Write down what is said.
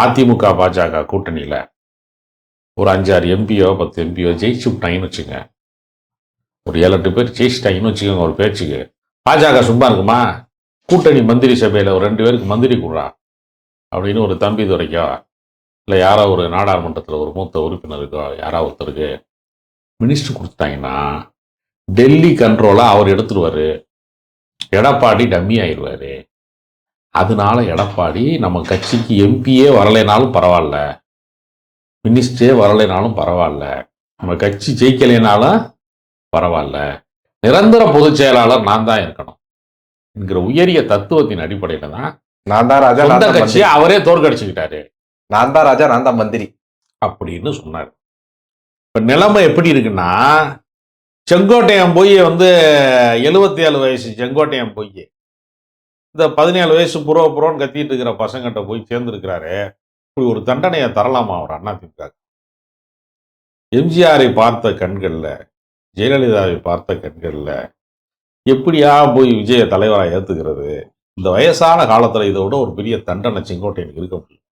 அதிமுக பாஜக கூட்டணியில் ஒரு அஞ்சாறு எம்பியோ பத்து எம்பியோ ஜெயிச்சு விட்டாங்கன்னு வச்சுங்க ஒரு ஏழு எட்டு பேர் ஜெயிச்சிட்டாங்கன்னு வச்சுக்கோங்க ஒரு பேச்சுக்கு. பாஜக சும்மா இருக்குமா? கூட்டணி மந்திரி சபையில் ஒரு ரெண்டு பேருக்கு மந்திரி கூடுறா அப்படின்னு ஒரு தம்பி துறைக்கோ இல்லை யாரோ ஒரு நாடாளுமன்றத்தில் ஒரு மூத்த உறுப்பினருக்கோ யாரோ ஒருத்தருக்கு மினிஸ்டர் கொடுத்துட்டாங்கன்னா டெல்லி கண்ட்ரோலாக அவர் எடுத்துருவார். எடப்பாடி டம்மி ஆயிடுவார். அதனால எடப்பாடி நம்ம கட்சிக்கு எம்பியே வரலைனாலும் பரவாயில்ல மினிஸ்டரே வரலைனாலும் பரவாயில்ல நம்ம கட்சி ஜெயிக்கலைனாலும் பரவாயில்ல நிரந்தர பொதுச் செயலாளர் நான் தான் இருக்கணும். என்கிற உயரிய தத்துவத்தின் அடிப்படையில தான் நான் தான் ராஜா சொந்த. கட்சியை அவரே தோற்கடிச்சுக்கிட்டாரு. நான் தான் ராஜா நான் தான் மந்திரி. அப்படின்னு சொன்னார். இப்ப நிலைமை எப்படி இருக்குன்னா செங்கோட்டையன் போய் வந்து எழுபத்தி ஏழு வயசு செங்கோட்டையன் போய் இந்த பதினேழு வயசு புறோ புறோன்னு கத்திட்டு இருக்கிற பசங்கிட்ட போய் சேர்ந்துருக்கிறாரு இப்படி ஒரு தண்டனையை தரலாமா அவர் அண்ணா திமுக எம்ஜிஆரை பார்த்த கண்கள்ல ஜெயலலிதாவை பார்த்த கண்களில் எப்படியா போய் விஜய தலைவராக ஏத்துக்கிறது? இந்த வயசான காலத்துல இதை விட ஒரு பெரிய தண்டனை செங்கோட்டையனுக்கு இருக்க முடியும்